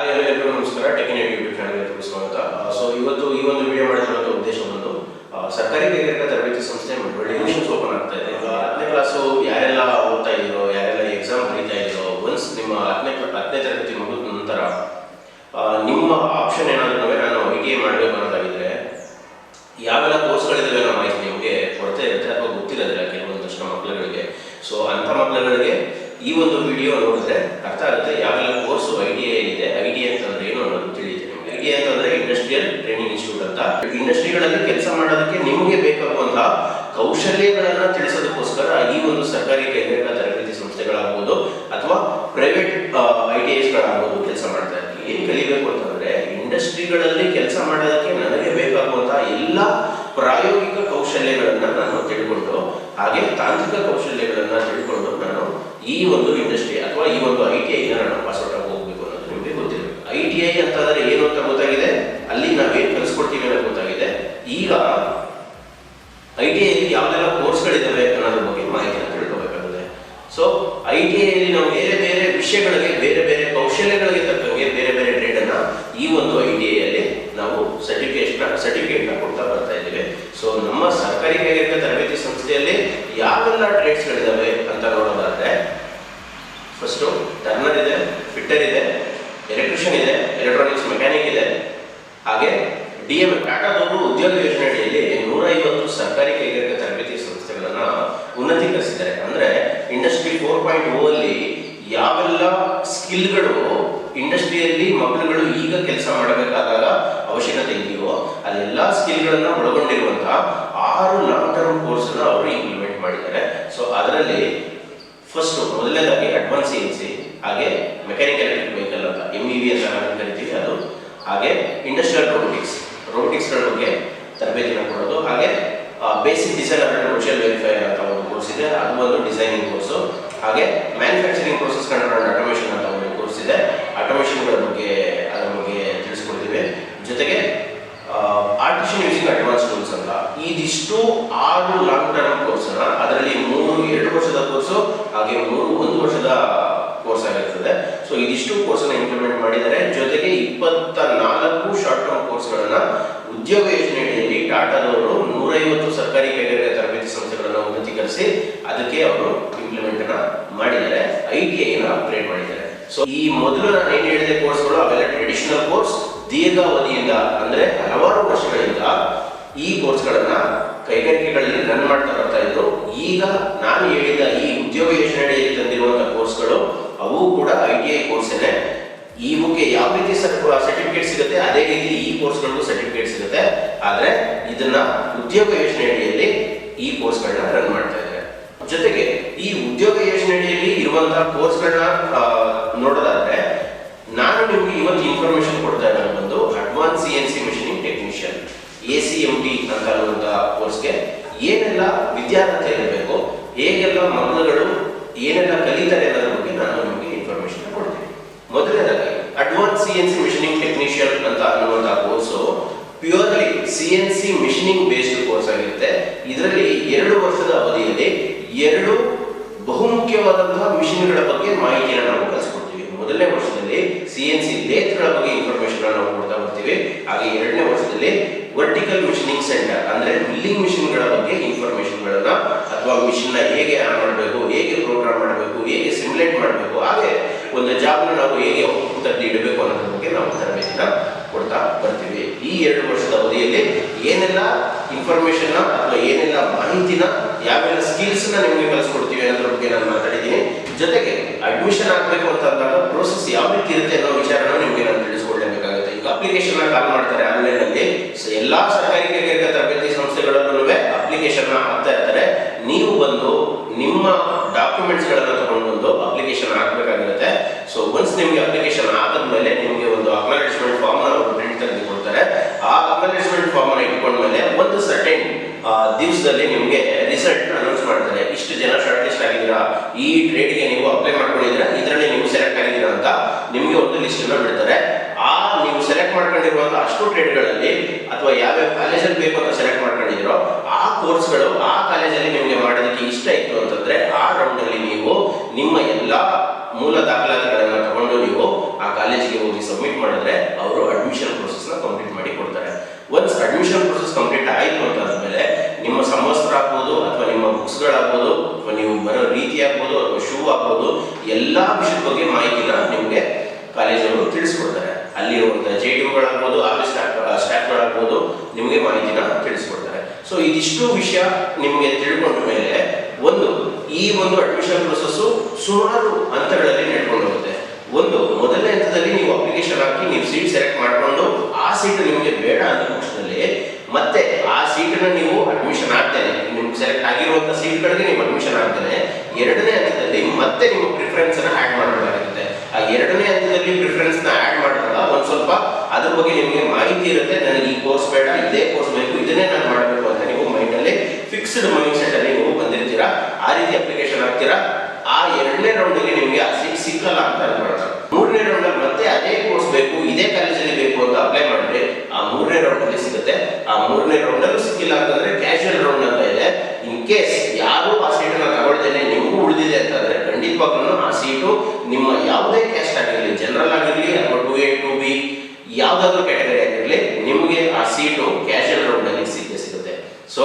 ಎಲ್ಲ ಎಲ್ಲರಿಗೂ ನಮಸ್ಕಾರ. ಟೆಕ್ನಿಕ್ ಯೂಟ್ಯೂಬ್ ಚಾನಲ್ಗೆ ತುಂಬ ಸ್ವಾಗತ. ಸೊ ಇವತ್ತು ಈ ಒಂದು ವಿಡಿಯೋ ಮಾಡಿರುವಂಥ ಉದ್ದೇಶ ಬಂದು ಸರ್ಕಾರಿ ಕೈಗಾರಿಕಾ ತರಬೇತಿ ಸಂಸ್ಥೆ ಒಳ್ಳೆ ಇನ್ಶೂರೆನ್ಸ್ ಓಪನ್ ಆಗ್ತಾ ಇದೆ. ಹತ್ತನೇ ಕ್ಲಾಸು ಯಾರೆಲ್ಲ ಓದ್ತಾ ಇದ್ದೀರೋ ಯಾರೆಲ್ಲ ಎಕ್ಸಾಮ್ ಬರೀತಾ ಇದ್ದೀರೋ ಒನ್ಸ್ ನಿಮ್ಮ ಹತ್ತನೇ ಹತ್ತನೇ ತರಗತಿ ಮುಗಿದ ನಂತರ ನಿಮ್ಮ ಆಪ್ಷನ್ ಏನಾದರೂ ನಾನು ಐ ಮಾಡಬೇಕು ಅನ್ನೋದಾಗಿದ್ರೆ, ಯಾವೆಲ್ಲ ಕೋರ್ಸ್ಗಳಿದ್ದಾವೆ ಅನ್ನೋ ಮಾಹಿತಿ ನಿಮಗೆ ಕೊರತೆ ಇರುತ್ತೆ ಅಥವಾ ಗೊತ್ತಿರೋದಿಲ್ಲ ಕೆಲವೊಂದಷ್ಟು ಮಕ್ಕಳುಗಳಿಗೆ. ಸೊ ಅಂಥ ಮಕ್ಕಳುಗಳಿಗೆ ಈ ಒಂದು ವಿಡಿಯೋ ನೋಡಿದ್ರೆ ಅರ್ಥ ಆಗುತ್ತೆ ಯಾವೆಲ್ಲ ಕೋರ್ಸು ಐ ಟಿ ಐ ಇದೆ ಐ ಟಿ ಐ ಅಂತಂದ್ರೆ ಏನು ಅನ್ನೋದು ತಿಳಿಯುತ್ತೆ ನಿಮಗೆ I T I industrial training institute ಅಂತ. ಇಂಡಸ್ಟ್ರಿಗಳಲ್ಲಿ ಕೆಲಸ ಮಾಡೋದಕ್ಕೆ ನಿಮಗೆ ಬೇಕಾಗುವಂತಹ ಕೌಶಲ್ಯಗಳನ್ನ ತಿಳಿಸೋದಕ್ಕೋಸ್ಕರ ಈ ಒಂದು ಸರ್ಕಾರಿ ಕೈಗಾರಿಕಾ ತರಬೇತಿ ಸಂಸ್ಥೆಗಳಾಗ್ಬೋದು ಅಥವಾ ಪ್ರೈವೇಟ್ ಐ ಟಿ ಕೆಲಸ ಮಾಡ್ತಾ ಇರ್ತೀವಿ. ಏನು ಕಲಿಬೇಕು ಅಂತಂದ್ರೆ ಇಂಡಸ್ಟ್ರಿಗಳಲ್ಲಿ ಕೆಲಸ ಮಾಡೋದಕ್ಕೆ ನನಗೆ ಬೇಕಾಗುವಂತಹ ಎಲ್ಲ ಪ್ರಾಯೋಗಿಕ ಕೌಶಲ್ಯಗಳನ್ನ ನಾನು ತಿಳ್ಕೊಂಡು, ಹಾಗೆ ತಾಂತ್ರಿಕ ಕೌಶಲ್ಯಗಳನ್ನ ತಿಳ್ಕೊಂಡು ನಾನು ಈ ಒಂದು ಇಂಡಸ್ಟ್ರಿ ಅಥವಾ ಈ ಒಂದು ಐ ಟಿ ಐನ ನಾನು ಆಗಿ ಹೋಗ್ಬೇಕು ಅನ್ನೋದು ನಿಮಗೆ ಗೊತ್ತಿರಬೇಕು ಐ ಟಿ ಐ ಅಂತಂದ್ರೆ ಏನು ಅಂತ ಗೊತ್ತಾಗಿದೆ ಅಲ್ಲಿ ನಾವೇನು ಕಲಿಸ್ಕೊಡ್ತೀವಿ ಅನ್ನೋದು ಗೊತ್ತಾಗಿದೆ ಈಗ ಐ ಟಿ ಐಲಿ ಯಾವ್ದೆಲ್ಲ ಕೋರ್ಸ್ಗಳಿದ್ದಾವೆ ಅನ್ನೋದ್ರ ಬಗ್ಗೆ ಮಾಹಿತಿನ ತಿಳ್ಕೊಬೇಕಾಗುತ್ತೆ ಸೊ ಐ ಟಿ ಐಲಿ ನಾವು ಬೇರೆ ಬೇರೆ ವಿಷಯಗಳಿಗೆ ಬೇರೆ ಬೇರೆ ಕೌಶಲ್ಯಗಳಿಗೆ ತಕ್ಕಂಗೆ ಬೇರೆ ಬೇರೆ ಟ್ರೇಡ್ ಅನ್ನ ಈ ಒಂದು ಐ ಟಿ ಐಯಲ್ಲಿ ನಾವು ಸರ್ಟಿಫಿಕೇಶನ್ ಸರ್ಟಿಫಿಕೇಟ್ನ ಕೊಡ್ತಾ ಬರ್ತಾ ಇದ್ದೀವಿ. ಸೊ ನಮ್ಮ ಸರ್ಕಾರಿ ಕೈಗಾರಿಕಾ ತರಬೇತಿ ಸಂಸ್ಥೆಯಲ್ಲಿ ಯಾವೆಲ್ಲ ಟ್ರೇಡ್ಸ್ಗಳಿದ್ದಾವೆ ಅಂತ ನೋಡೋದಾದ್ರೆ ಫಸ್ಟು ಟರ್ನರ್ ಇದೆ ಫಿಟ್ಟರ್ ಇದೆ ಎಲೆಕ್ಟ್ರಿಷಿಯನ್ ಇದೆ ಎಲೆಕ್ಟ್ರಾನಿಕ್ಸ್ ಮೆಕ್ಯಾನಿಕ್ ಇದೆ. ಹಾಗೆ ಡಿ ಎಂ ಟಾಟಾದವರು ಉದ್ಯೋಗ ಯೋಜನೆ ಅಡಿಯಲ್ಲಿ ನೂರ ಐವತ್ತು ಸರ್ಕಾರಿ ಕೈಗಾರಿಕಾ ತರಬೇತಿ ಸಂಸ್ಥೆಗಳನ್ನ ಉನ್ನತೀಕರಿಸಿದ್ದಾರೆ. ಅಂದ್ರೆ ಇಂಡಸ್ಟ್ರಿ ಫೋರ್ ಪಾಯಿಂಟ್ ಓ ಅಲ್ಲಿ ಯಾವೆಲ್ಲ ಸ್ಕಿಲ್ಗಳು ಇಂಡಸ್ಟ್ರಿಯಲ್ಲಿ ಮಕ್ಕಳುಗಳು ಈಗ ಕೆಲಸ ಮಾಡಬೇಕಾದಾಗ ಅವಶ್ಯಕತೆ ಇದೆಯೋ ಅದೆಲ್ಲ ಸ್ಕಿಲ್ಗಳನ್ನ ಒಳಗೊಂಡಿರುವಂತಹ ಆರು ಲಾಂಗ್ ಟರ್ಮ್ ಕೋರ್ಸ್ ಅವರು ಇಂಪ್ಲಿಮೆಂಟ್ ಮಾಡಿದ್ದಾರೆ. ಸೊ ಅದರಲ್ಲಿ ಫಸ್ಟ್ ಮೊದಲನೇದಾಗಿ ಅಡ್ವಾನ್ಸ್ ಸಿ ಹಾಗೆ ಮೆಕ್ಯಾನಿಕಲ್ ಎಲೆಕ್ಟ್ರಿಕ್ ವೆಹಿಕಲ್ ಅಂತ ಎಂ ಇ ವಿ ಅಂತ ಕರಿತೀವಿ ಅದು. ಹಾಗೆ ಇಂಡಸ್ಟ್ರಿಯಲ್ ರೋಬೋಟಿಕ್ಸ್ ರೋಬೋಟಿಕ್ಸ್ಗಳ ಬಗ್ಗೆ ತರಬೇತಿನ ಕೊಡೋದು. ಹಾಗೆ basic design and commercial verify ಅಂತ ಒಂದು ಕೋರ್ಸ್ ಇದೆ. ಅದು ಒಂದು ಡಿಸೈನಿಂಗ್ ಕೋರ್ಸು ಹಾಗೆ ಮ್ಯಾನುಫ್ಯಾಕ್ಚರಿಂಗ್ ಪ್ರೋಸೆಸ್ ಅಂಡ್ ಆಟೋಮೇಷನ್ ಅಂತ ಒಂದು ಕೋರ್ಸ್ ಇದೆ. ಆಟೋಮೇಷನ್ಗಳ ಬಗ್ಗೆ, ಅದರ ಬಗ್ಗೆ ತಿಳಿಸ್ಕೊಡ್ತೀವಿ. ಜೊತೆಗೆ ಆರ್ಟಿಫಿಷಿಯಲ್ ಯೂಸಿಂಗ್ ಅಡ್ವಾನ್ಸ್ ಟೂಲ್ಸ್ ಅಂತ. ಇದಿಷ್ಟು ಆರು ಲಾಂಗ್ ಟರ್ಮ್ ಕೋರ್ಸ್ ಅದರಲ್ಲಿ ಮೂರು, ಎರಡು ವರ್ಷದ ಕೋರ್ಸು ಹಾಗೆ ಮೂರು, ಒಂದು ವರ್ಷದ ಕೋರ್ಸ್ ಆಗಿರ್ತದೆ. ಸೊ ಇದಿಷ್ಟು ಕೋರ್ಸ್ ಅನ್ನ ಇಂಪ್ಲಿಮೆಂಟ್ ಮಾಡಿದ್ದಾರೆ ಜೊತೆಗೆ ಇಪ್ಪತ್ತ ನಾಲ್ಕು ಶಾರ್ಟ್ ಟರ್ಮ್ ಕೋರ್ಸ್ಗಳನ್ನ ಉದ್ಯೋಗ ಯೋಜನೆಯಲ್ಲಿ ಟಾಟಾದವರು ನೂರೈವತ್ತು ಸರ್ಕಾರಿ ಕೈಗಾರಿಕೆ ತರಬೇತಿ ಸಂಸ್ಥೆಗಳನ್ನು ಉನ್ನತೀಕರಿಸಿ, ಅದಕ್ಕೆ ಅವರು ಇಂಪ್ಲಿಮೆಂಟ್ ಮಾಡಿದ್ದಾರೆ. ಐ ಟಿ ಐನ ಅಪ್ಗ್ರೇಡ್ ಮಾಡಿದ್ದಾರೆ. ಸೊ ಈ ಮೊದಲು ನಾನು ಏನು ಹೇಳಿದ ಕೋರ್ಸ್ಗಳು ಅವೆಲ್ಲ ಟ್ರೆಡಿಷನಲ್ ಕೋರ್ಸ್ ದೀರ್ಘಾವಧಿಯಿಂದ ಅಂದ್ರೆ ಹಲವಾರು ವರ್ಷಗಳಿಂದ ಈ ಕೋರ್ಸ್ಗಳನ್ನ ಕೈಗಾರಿಕೆಗಳಲ್ಲಿ ರನ್ ಮಾಡ್ತಾ ಬರ್ತಾ ಇದ್ರು. ಈಗ ನಾನು ಹೇಳಿದ ಈ ಉದ್ಯೋಗ ಯೋಜನೆಯಲ್ಲಿ ತಂದಿರುವಂತಹ ಕೋರ್ಸ್ಗಳು ಅವು ಕೂಡ ಐ ಟಿ ಐ ಕೋರ್ಸಲ್ಲೇ ಈ ಮುಖ್ಯ ಯಾವ ರೀತಿ ಸರ್ಟಿಫಿಕೇಟ್ ಸಿಗುತ್ತೆ, ಅದೇ ರೀತಿ ಈ ಕೋರ್ಸ್ಗಳಿಗೂ ಸರ್ಟಿಫಿಕೇಟ್ ಸಿಗುತ್ತೆ. ಆದ್ರೆ ಇದನ್ನ ಉದ್ಯೋಗ ಯೋಜನೆ ಅಡಿಯಲ್ಲಿ ಈ ಕೋರ್ಸ್ಗಳನ್ನ ರನ್ ಮಾಡ್ತಾ ಇದ್ದಾರೆ ಜೊತೆಗೆ ಈ ಉದ್ಯೋಗ ಯೋಜನೆ ಅಡಿಯಲ್ಲಿ ಇರುವಂತಹ ಕೋರ್ಸ್ಗಳನ್ನ ನೋಡೋದಾದ್ರೆ, ನಾನು ನಿಮ್ಗೆ ಇವತ್ತು ಇನ್ಫಾರ್ಮೇಶನ್ ಕೊಡ್ತಾ ಇರೋದು ಬಂದು advance C N C machining technician A C M T ಅಂತ ಅನ್ನುವಂಥ ಕೋರ್ಸ್ಗೆ ಏನೆಲ್ಲ ವಿದ್ಯಾರ್ಥಿ ಇರಬೇಕು, ಹೇಗೆಲ್ಲ ಮಕ್ಕಳುಗಳು ಏನೆಲ್ಲ ಕಲಿತಾರೆ ಅನ್ನೋದ್ರ ಬಗ್ಗೆ ನಾನು ನಿಮಗೆ ಇನ್ಫಾರ್ಮೇಶನ್ ಕೊಡ್ತೀನಿ. ಮೊದಲನೇದಾಗಿ advance C N C machining technician ಅಂತ ಅನ್ನುವಂಥ course purely C N C machining based course ಆಗಿರುತ್ತೆ. ಇದರಲ್ಲಿ ಎರಡು ವರ್ಷದ ಅವಧಿಯಲ್ಲಿ ಎರಡು ಬಹುಮುಖ್ಯವಾದಂತಹ ಮಿಷಿನ್ಗಳ ಬಗ್ಗೆ ಮಾಹಿತಿಯನ್ನು ನಾವು ಕಲಿಸ್ಕೊಡ್ತೀವಿ ಮೊದಲನೇ ವರ್ಷದಲ್ಲಿ ಸಿ ಎನ್ ಸಿ ಲೇತ್ಗಳ ಬಗ್ಗೆ ಇನ್ಫಾರ್ಮೇಶನ್ ನಾವು ಕೊಡ್ತಾ ಬರ್ತೀವಿ. ಹಾಗೆ ಎರಡನೇ ವರ್ಷದಲ್ಲಿ ವರ್ಟಿಕಲ್ ಮಿಷನಿಂಗ್ ಸೆಂಟರ್ ಅಂದ್ರೆ ಮಿಲ್ಲಿಂಗ್ ಮಿಷಿನ್ಗಳ ಬಗ್ಗೆ ಇನ್ಫಾರ್ಮೇಶನ್ಗಳನ್ನ ಅಥವಾ ಮಿಷನ್ನ ಹೇಗೆ ಆನ್ ಮಾಡಬೇಕು, ಹೇಗೆ ಪ್ರೋಗ್ರಾಮ್ ಮಾಡಬೇಕು, ಹೇಗೆ ಸಿಮ್ಯುಲೇಟ್ ಮಾಡಬೇಕು, ಹಾಗೆ ಒಂದು ಜಾಬ್ನ ನಾವು ಹೇಗೆ ತಟ್ಟಿ ಇಡಬೇಕು ಅನ್ನೋದ್ರ ಬಗ್ಗೆ ನಾವು ತರಬೇತಿನ ಕೊಡ್ತಾ ಬರ್ತೀವಿ. ಈ ಎರಡು ವರ್ಷದ ಅವಧಿಯಲ್ಲಿ ಏನೆಲ್ಲ ಇನ್ಫಾರ್ಮೇಶನ್ ಅಥವಾ ಏನೆಲ್ಲ ಮಾಹಿತಿನ, ಯಾವೆಲ್ಲ ಸ್ಕಿಲ್ಸ್ನ ನಿಮಗೆ ಕಲಿಸ್ಕೊಡ್ತೀವಿ ಅನ್ನೋದ್ರ ಬಗ್ಗೆ ನಾನು ಮಾತಾಡಿದ್ದೀನಿ ಜೊತೆಗೆ ಅಡ್ಮಿಷನ್ ಆಗಬೇಕು ಅಂತ ಅಂದಾಗ ಪ್ರೋಸೆಸ್ ಯಾವ ರೀತಿ ಇರುತ್ತೆ ಅನ್ನೋ ವಿಚಾರನ ನಿಮಗೆ ನಾನು ತಿಳಿಸ್ಕೊಡ್ಲೇಬೇಕಾಗುತ್ತೆ. ಈಗ ಅಪ್ಲಿಕೇಶನ್ ಕಾಲ್ ಮಾಡ್ತಾರೆ ಆನ್ಲೈನ್ ಸೊ ಎಲ್ಲಾ ಸರ್ಕಾರಿ ಕೈಗಾರಿಕಾ ತರಬೇತಿ ಸಂಸ್ಥೆಗಳಲ್ಲೂ ಅಪ್ಲಿಕೇಶನ್ ಹಾಕ್ತಾ ಇರ್ತಾರೆ. ನೀವು ಬಂದು ನಿಮ್ಮ ಡಾಕ್ಯುಮೆಂಟ್ಸ್ ಗಳನ್ನ ತಗೊಂಡು ಬಂದು ಅಪ್ಲಿಕೇಶನ್ ಹಾಕಬೇಕಾಗಿರುತ್ತೆ. ಸೊ ಒನ್ಸ್ ನಿಮಗೆ ಅಪ್ಲಿಕೇಶನ್ ಆದ್ಮೇಲೆ ನಿಮಗೆ ಒಂದು ಅಕ್ನಾಲೇಜ್ಮೆಂಟ್ ಫಾರ್ಮ್ ಅವರು ಪ್ರಿಂಟ್ ತೆಗೆದು ಕೊಡ್ತಾರೆ ಆ ಅಕ್ನಾಲೇಜ್ಮೆಂಟ್ ಫಾರ್ಮ್ ಅನ್ನು ಇಟ್ಕೊಂಡ ಮೇಲೆ ಒಂದು ಸರ್ಟೆನ್ ದಿವಸದಲ್ಲಿ ನಿಮಗೆ ರಿಸಲ್ಟ್ ಅನೌನ್ಸ್ ಮಾಡ್ತಾರೆ. ಇಷ್ಟು ಜನ ಶಾರ್ಟ್ ಲಿಸ್ಟ್ ಆಗಿದ್ದೀರಾ? ಈ ಟ್ರೇಡ್ಗೆ ನೀವು ಅಪ್ಲೈ ಮಾಡ್ಕೊಂಡಿದ್ರೆ ಇದರಲ್ಲಿ ನೀವು ಸೆಲೆಕ್ಟ್ ಆಗಿದ್ದೀರ ಅಂತ ನಿಮಗೆ ಒಂದು ಲಿಸ್ಟನ್ನು ಬಿಡ್ತಾರೆ. ಆ ನೀವು ಸೆಲೆಕ್ಟ್ ಮಾಡ್ಕೊಂಡಿರುವಂಥ ಅಷ್ಟು ಟ್ರೇಡ್ಗಳಲ್ಲಿ ಅಥವಾ ಯಾವ್ಯಾವ ಕಾಲೇಜಲ್ಲಿ ಬೇಕು ಅಂತ ಸೆಲೆಕ್ಟ್ ಮಾಡ್ಕೊಂಡಿದ್ದೀರೋ ಆ ಕೋರ್ಸ್ಗಳು ಆ ಕಾಲೇಜಲ್ಲಿ ನಿಮಗೆ ಮಾಡೋದಕ್ಕೆ ಇಷ್ಟ ಇತ್ತು ಅಂತಂದ್ರೆ ಆ ರೌಂಡ್ನಲ್ಲಿ ನೀವು ನಿಮ್ಮ ಎಲ್ಲ ಮೂಲ ದಾಖಲಾತಿಗಳನ್ನ ತಗೊಂಡು ನೀವು ಆ ಕಾಲೇಜಿಗೆ ಹೋಗಿ ಸಬ್ಮಿಟ್ ಮಾಡಿದ್ರೆ ಅವರು ಅಡ್ಮಿಷನ್ ಪ್ರೊಸೆಸ್ನ ಕಂಪ್ಲೀಟ್ ಮಾಡಿ ಕೊಡ್ತಾರೆ. ಒನ್ಸ್ ಅಡ್ಮಿಷನ್ ಪ್ರೊಸೆಸ್ ಬುಕ್ಸ್ಗಳಾಗ್ಬೋದು ಅಥವಾ ನೀವು ಬರೋ ರೀತಿ ಆಗ್ಬೋದು ಅಥವಾ ಶೂ ಆಗ್ಬೋದು, ಎಲ್ಲ ವಿಷಯದ ಬಗ್ಗೆ ಮಾಹಿತಿನ ನಿಮಗೆ ಕಾಲೇಜವರು ತಿಳಿಸ್ಕೊಡ್ತಾರೆ. ಅಲ್ಲಿರುವಂಥ ಜೆ ಡಿ ಒಗಳಾಗ್ಬೋದು ಆಫೀಸ್ ಸ್ಟಾಫ್ಗಳಾಗ್ಬೋದು ನಿಮಗೆ ಮಾಹಿತಿನ ತಿಳಿಸ್ಕೊಡ್ತಾರೆ. ಸೊ ಇದಿಷ್ಟು ವಿಷಯ ನಿಮಗೆ ತಿಳ್ಕೊಂಡ ಮೇಲೆ ಒಂದು, ಈ ಒಂದು ಅಡ್ಮಿಷನ್ ಪ್ರೊಸೆಸ್ಸು ಸುಮಾರು ಹಂತಗಳಲ್ಲಿ ನಡ್ಕೊಂಡು ಹೋಗುತ್ತೆ ಒಂದು, ಮೊದಲನೇ ಹಂತದಲ್ಲಿ ನೀವು ಅಪ್ಲಿಕೇಶನ್ ಹಾಕಿ, ನೀವು ಸೀಟ್ ಸೆಲೆಕ್ಟ್ ಮಾಡಿಕೊಂಡು, ಆ ಸೀಟ್ ನಿಮಗೆ ಬೇಡ ಅಂದ ಪಕ್ಷದಲ್ಲಿ ಮತ್ತೆ ಆ ಸೀಟ್ನ ನೀವು ಅಡ್ಮಿಷನ್ ಆಗ್ತೇನೆ. ನಿಮ್ಗೆ ಸೆಲೆಕ್ಟ್ ಆಗಿರುವಂಥ ಸೀಟ್ಗಳಿಗೆ ನೀವು ಅಡ್ಮಿಷನ್ ಆಗ್ತೇನೆ. ಎರಡನೇ ಹಂತದಲ್ಲಿ ಮತ್ತೆ ನಿಮ್ಮ ಪ್ರಿಫರೆನ್ಸ್ ಅನ್ನ ಆ್ಯಡ್ ಮಾಡಬೇಕಾಗುತ್ತೆ. ಆ ಎರಡನೇ ಹಂತದಲ್ಲಿ ಪ್ರಿಫರೆನ್ಸ್ನ ಆ್ಯಡ್ ಮಾಡಿದಾಗ ಒಂದು ಸ್ವಲ್ಪ ಅದ್ರ ಬಗ್ಗೆ ನಿಮಗೆ ಮಾಹಿತಿ ಇರುತ್ತೆ. ನನಗೆ ಈ ಕೋರ್ಸ್ ಬೇಡ, ಇದೇ ಕೋರ್ಸ್ ಬೇಕು, ಇದನ್ನೇ ನಾನು ಮಾಡಬೇಕು ಅಂತ ನೀವು ಮೈಂಡಲ್ಲಿ ಫಿಕ್ಸ್ಡ್ ಮೈಂಡ್ ಸೆಟ್ ಅಲ್ಲಿ ನೀವು ಬಂದಿರ್ತೀರಾ. ಆ ರೀತಿ ಅಪ್ಲಿಕೇಶನ್ ಹಾಕ್ತೀರಾ. ಆ ಎರಡನೇ ರೌಂಡಲ್ಲಿ ನಿಮಗೆ ಆ ಸೀಟ್ ಸಿಕ್ಕಲ್ಲ ಅಂತ ಅನ್ಕೊಳ್ಳೋಣ ಮೂರನೇ ರೌಂಡಲ್ಲಿ ಮತ್ತೆ ಅದೇ ಕೋರ್ಸ್ ಬೇಕು ಇದೇ ಕಾಲೇಜಲ್ಲಿ ಬೇಕು ಅಂತ ಅಪ್ಲೈ ಮಾಡಿದ್ರೆ ಆ ಮೂರನೇ ರೌಂಡಲ್ಲಿ ಸಿಗುತ್ತೆ ಆ ಮೂರನೇ ರೌಂಡಲ್ಲೂ ಸಿಕ್ಕಿಲ್ಲ ಅಂತಂದ್ರೆ ಕ್ಯಾಶುವಲ್ ರೌಂಡ್ ಅಂತ ಇದೆ. ಇನ್ ಕೇಸ್ ಯಾರು ಆ ಸೀಟನ್ನ ತಗೊಳ್ತೇನೆ ನಿಮಗೂ ಉಳಿದಿದೆ ಅಂತಂದ್ರೆ ಖಂಡಿತವಾಗ್ಲೂ ಆ ಸೀಟು ನಿಮ್ಮ ಯಾವುದೇ ಕ್ಯಾಸ್ಟ್ ಆಗಿರಲಿ ಜನರಲ್ ಆಗಿರಲಿ ಅಥವಾ ಟು ಎ ಟು ಬಿ ಯಾವುದಾದ್ರೂ ಕ್ಯಾಟಗರಿ ಆಗಿರಲಿ, ನಿಮಗೆ ಆ ಸೀಟು ಕ್ಯಾಶುವಲ್ ರೌಂಡಲ್ಲಿ ಸಿಕ್ಕೇ ಸಿಗುತ್ತೆ. ಸೊ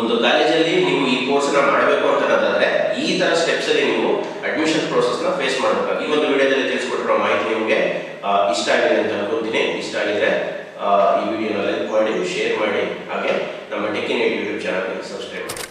ಒಂದು ಕಾಲೇಜಲ್ಲಿ ನೀವು ಈ ಕೋರ್ಸ್ನ ಮಾಡಬೇಕು ಅಂತ ಅನ್ನೋದಾದ್ರೆ ಈ ತರ ಸ್ಟೆಪ್ಸ್ ಅಲ್ಲಿ ನೀವು ಅಡ್ಮಿಷನ್ನ ಫೇಸ್ ಮಾಡಬೇಕು ಈ ಒಂದು ವಿಡಿಯೋದಲ್ಲಿ ತಿಳಿಸ್ಕೊಟ್ಟಿರೋ ಮಾಹಿತಿ ನಿಮಗೆ ಇಷ್ಟ ಆಗಿದೆ ಅಂತ ಅನ್ಕೊಂತೀನಿ. ಇಷ್ಟ ಆಗಿದ್ರೆ ಈ ವಿಡಿಯೋನ ಲೈಕ್ ಮಾಡಿ ಶೇರ್ ಮಾಡಿ. ಹಾಗೆ ನಮ್ಮ ಟೆಕ್ಕಿನ ಯೂಟ್ಯೂಬ್ ಚಾನಲ್ಗೆ ಸಬ್ಸ್ಕ್ರೈಬ್ ಮಾಡಿ.